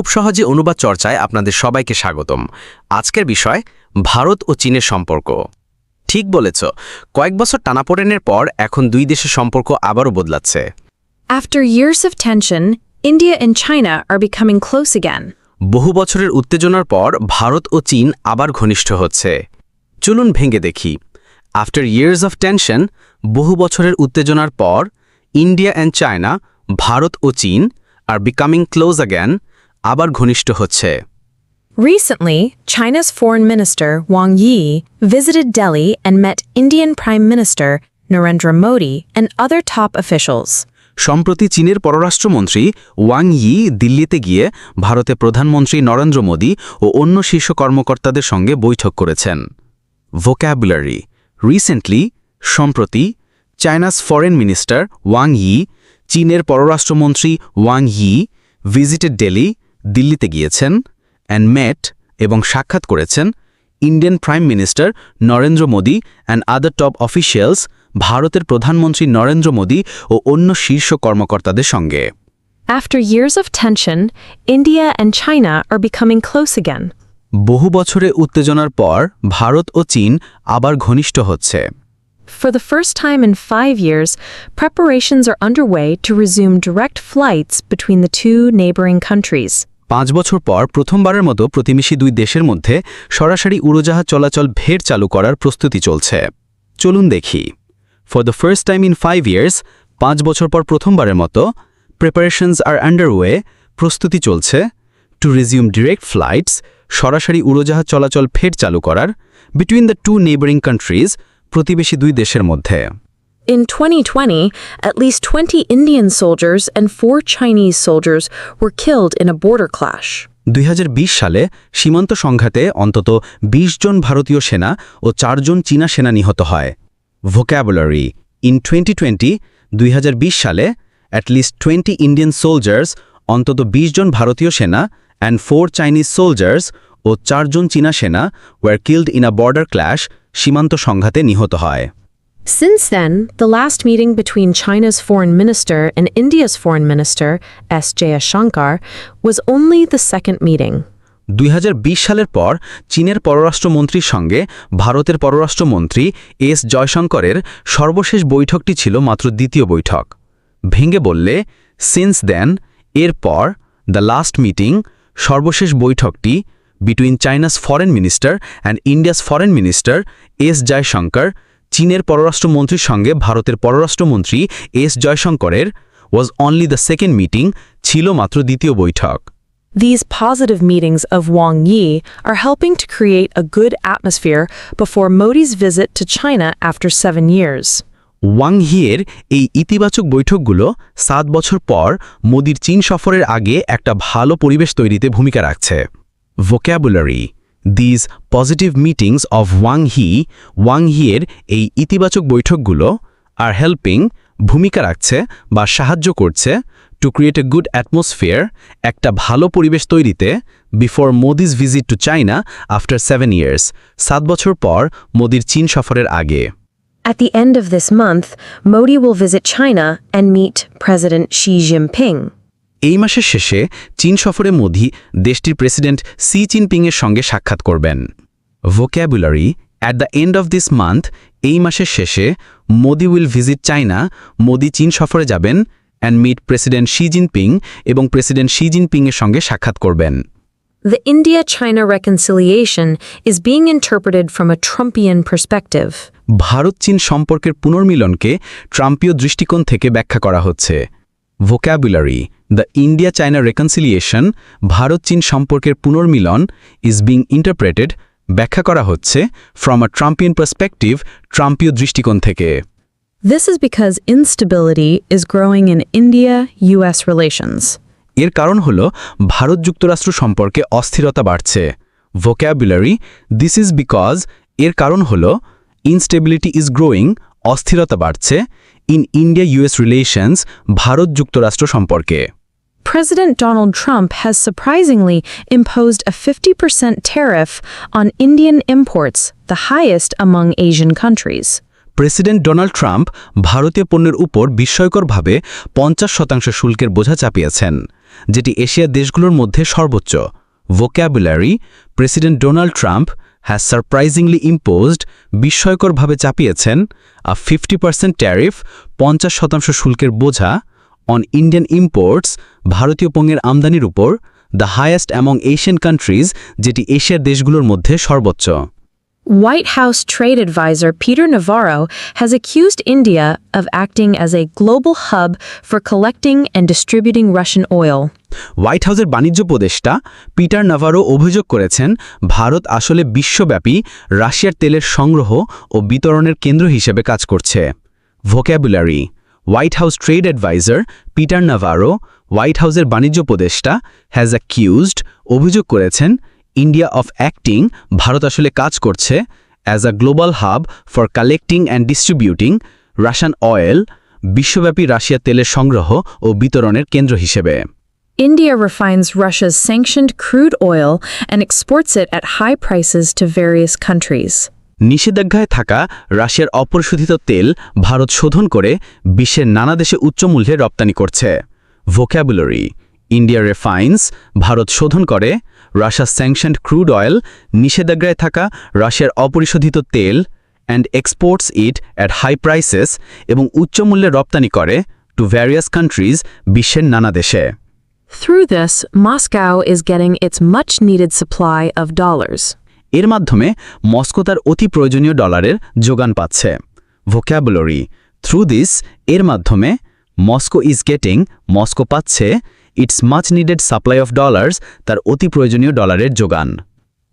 খুব সহজে অনুবাদ চর্চায় আপনাদের সবাইকে স্বাগতম। আজকের বিষয় ভারত ও চীনের সম্পর্ক। ঠিক বলেছ কয়েক বছর টানাপোড়েনের পর এখন দুই দেশের সম্পর্ক আবারও বদলাচ্ছে। After years of tension, India and China are becoming close again. বহু বছরের উত্তেজনার পর ভারত ও চীন আবার ঘনিষ্ঠ হচ্ছে। চলুন ভেঙে দেখি। আফটার ইয়ার্স অফ টেনশন বহু বছরের উত্তেজনার পর ইন্ডিয়া অ্যান্ড চায়না ভারত ও চীন আর বিকামিং ক্লোজ অ্যাগ্যান আবার ঘনিষ্ঠ হচ্ছে। Recently, China's Foreign Minister Wang Yi visited Delhi and met Indian Prime Minister Narendra Modi and other top officials. সম্প্রতি চীনের পররাষ্ট্রমন্ত্রী ওয়াং ই দিল্লিতে গিয়ে ভারতে প্রধানমন্ত্রী নরেন্দ্র মোদী ও অন্য শীর্ষ কর্মকর্তাদের সঙ্গে বৈঠক করেছেন। ভোক্যাবুলারি রিসেন্টলি সম্প্রতি China's foreign minister Wang Yi চীনের পররাষ্ট্রমন্ত্রী ওয়াং ই ভিজিটেড ডেলি দিল্লিতে গিয়েছেন অ্যান্ড মেট এবং সাক্ষাৎ করেছেন Indian prime minister Narendra Modi and other top officials ভারতের প্রধানমন্ত্রী নরেন্দ্র মোদী ও অন্য শীর্ষ কর্মকর্তাদের সঙ্গে After years of tension, India and China are becoming close again. বহু বছরে উত্তেজনার পর ভারত ও চীন আবার ঘনিষ্ঠ হচ্ছে For the first time in five years, preparations are underway to resume direct flights between the two neighboring countries. পাঁচ বছর পর প্রথমবারের মতো প্রতিবেশী দুই দেশের মধ্যে সরাসরি উড়োজাহাজ চলাচল ভের চালু করার প্রস্তুতি চলছে। চলুন দেখি। For the first time in five years পাঁচ বছর পর প্রথমবারের মতো প্রিপারেশনস আর আন্ডারওয়ে প্রস্তুতি চলছে। টু রিজিউম ডিরেক্ট ফ্লাইটস সরাসরি উড়োজাহাজ চলাচল ফের চালু করার। Between the two neighbouring countries প্রতিবেশী দুই দেশের মধ্যে। In 2020, at least 20 Indian soldiers and four Chinese soldiers were killed in a border clash. দুইহাজার বিশ সালে সীমান্ত সংঘাতে অন্তত ২০ জন ভারতীয় সেনা ও চারজন চীনা সেনা নিহত হয়। ভোক্যাবুলারি ইন টোয়েন্টি টোয়েন্টি দুই হাজার বিশ সালে অ্যাটলিস্ট টোয়েন্টি ইন্ডিয়ান সোলজার্স অন্তত ২০ জন ভারতীয় সেনা অ্যান্ড ফোর চাইনিজ সোলজার্স ও চারজন চীনা সেনা were killed in a border clash সীমান্ত সংঘাতে নিহত হয়। Since then, the last meeting between China's foreign minister and India's foreign minister, S. Jayashankar, was only the second meeting. দুই বিশ সালের পর চীনের পররাষ্ট্রমন্ত্রীর সঙ্গে ভারতের পররাষ্ট্রমন্ত্রী এস জয়শঙ্করের সর্বশেষ বৈঠকটি ছিল মাত্র দ্বিতীয় বৈঠক ভেঙে বললে সিন্স দেন এরপর দ্য লাস্ট মিটিং সর্বশেষ বৈঠকটি between China's foreign minister and India's foreign minister S Jaishankar চীনের পররাষ্ট্রমন্ত্রীর সঙ্গে ভারতের পররাষ্ট্রমন্ত্রী S জয়শঙ্করের was only the second meeting ছিল মাত্র দ্বিতীয় বৈঠক These positive meetings of Wang Yi are helping to create a good atmosphere before Modi's visit to China after seven years. Wang হিয়ের এই ইতিবাচক বৈঠকগুলো সাত বছর পর মোদির চীন সফরের আগে একটা ভালো পরিবেশ তৈরিতে ভূমিকা রাখছে vocabulary these positive meetings of Wang Yi Wang হিয়ের এই ইতিবাচক বৈঠকগুলো আর হেল্পিং ভূমিকা রাখছে বা সাহায্য করছে to create a good atmosphere একটা ভালো পরিবেশ তৈরিতে before Modi's visit to China after seven years সাত বছর পর মোদির চীন সফরের আগে At the end of this month, Modi will visit China and meet President Xi Jinping. এই মাসের শেষে চীন সফরে মোদি দেশটির প্রেসিডেন্ট সি জিনপিংয়ের সঙ্গে সাক্ষাৎ করবেন। Vocabulary at the end of this month এই মাসের শেষে Modi will visit China Modi চীন সফরে যাবেন and meet president Xi Jinping এবং প্রেসিডেন্ট শি জিনপিংয়ের সঙ্গে সাক্ষাৎ করবেন। The India China reconciliation is being interpreted from a Trumpian perspective. Bharat চীন সম্পর্কের পুনর্মিলনকে ট্রাম্পীয় দৃষ্টিকোণ থেকে ব্যাখ্যা করা হচ্ছে। Vocabulary the India China reconciliation Bharat চীন সম্পর্কের পুনর্মিলন ইজ বিং ইন্টারপ্রেটেড ব্যাখ্যা করা হচ্ছে ফ্রম আ ট্রাম্পিয়ান পার্সপেক্টিভ ট্রাম্পীয় দৃষ্টিকোণ থেকে This is because instability is growing in India US relations. এর কারণ হল ভারত যুক্তরাষ্ট্র সম্পর্কে অস্থিরতা বাড়ছে ভোক্যাবুলারি দিস ইজ বিকজ এর কারণ হল ইনস্টেবিলিটি ইজ গ্রোয়িং অস্থিরতা বাড়ছে in India US relations Bharat যুক্তরাষ্ট্র সম্পর্কে President Donald Trump has surprisingly imposed a 50% tariff on Indian imports, the highest among Asian countries. President Donald Trump ভারতীয় পণ্যের উপর বিস্ময়করভাবে পঞ্চাশ শতাংশ শুল্কের বোঝা চাপিয়েছেন যেটি এশিয়ার দেশগুলোর মধ্যে সর্বোচ্চ vocabulary president Donald Trump has surprisingly imposed বিস্ময়করভাবে চাপিয়েছেন আ ফিফটি পার্সেন্ট ট্যারিফ পঞ্চাশ শতাংশ শুল্কের বোঝা অন ইন্ডিয়ান ইম্পোর্টস ভারতীয় পণ্যের আমদানির উপর the highest among Asian countries যেটি এশিয়ার দেশগুলোর মধ্যে সর্বোচ্চ White House trade advisor Peter Navarro has accused India of acting as a global hub for collecting and distributing Russian oil. White হাউসের বাণিজ্য উপদেষ্টা পিটার নাভারো অভিযোগ করেছেন, ভারত আসলে বিশ্বব্যাপী রাশিয়ার তেলের সংগ্রহ ও বিতরণের কেন্দ্র হিসেবে কাজ করছে। Vocabulary, white house trade advisor Peter Navarro, white হাউসের বাণিজ্য উপদেষ্টা হ্যাজ অ্যাকিউজড অভিযোগ করেছেন, ইন্ডিয়া অফ অ্যাক্টিং, ভারত আসলে কাজ করছে as a global hub for collecting and distributing Russian oil, বিশ্বব্যাপী রাশিয়ার তেলের সংগ্রহ ও বিতরণের কেন্দ্র হিসেবে। India refines Russia's sanctioned crude oil and exports it at high prices to various countries. নিষেধাজ্ঞায় থাকা রাশিয়ার অপরিশোধিত তেল ভারত শোধন করে বিশ্বের নানা দেশে উচ্চ মূল্যে রপ্তানি করছে ভোক্যাবুলারি ইন্ডিয়া রেফাইন্স ভারত শোধন করে রাশিয়া স্যাংশনড ক্রুড অয়েল নিষেধাজ্ঞায় থাকা রাশিয়ার অপরিশোধিত তেল and exports it at high prices এবং উচ্চ মূল্যে রপ্তানি করে টু ভ্যারিয়াস কান্ট্রিজ বিশ্বের নানা দেশে Through this, Moscow is getting its much needed supply of dollars. এর মাধ্যমে মস্কো তার অতি প্রয়োজনীয় ডলারের যোগান পাচ্ছে। ভোক্যাবুলারি থ্রু দিস এর মাধ্যমে মস্কো ইজ গেটিং মস্কো পাচ্ছে its much needed supply of dollars তার অতি প্রয়োজনীয় ডলারের যোগান।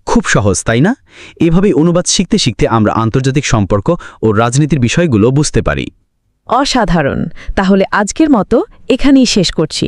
খুব সহজ তাই না? এভাবেই অনুবাদ শিখতে শিখতে আমরা আন্তর্জাতিক সম্পর্ক ও রাজনীতির বিষয়গুলো বুঝতে পারি। অসাধারণ। তাহলে আজকের মতো এখানেই শেষ করছি।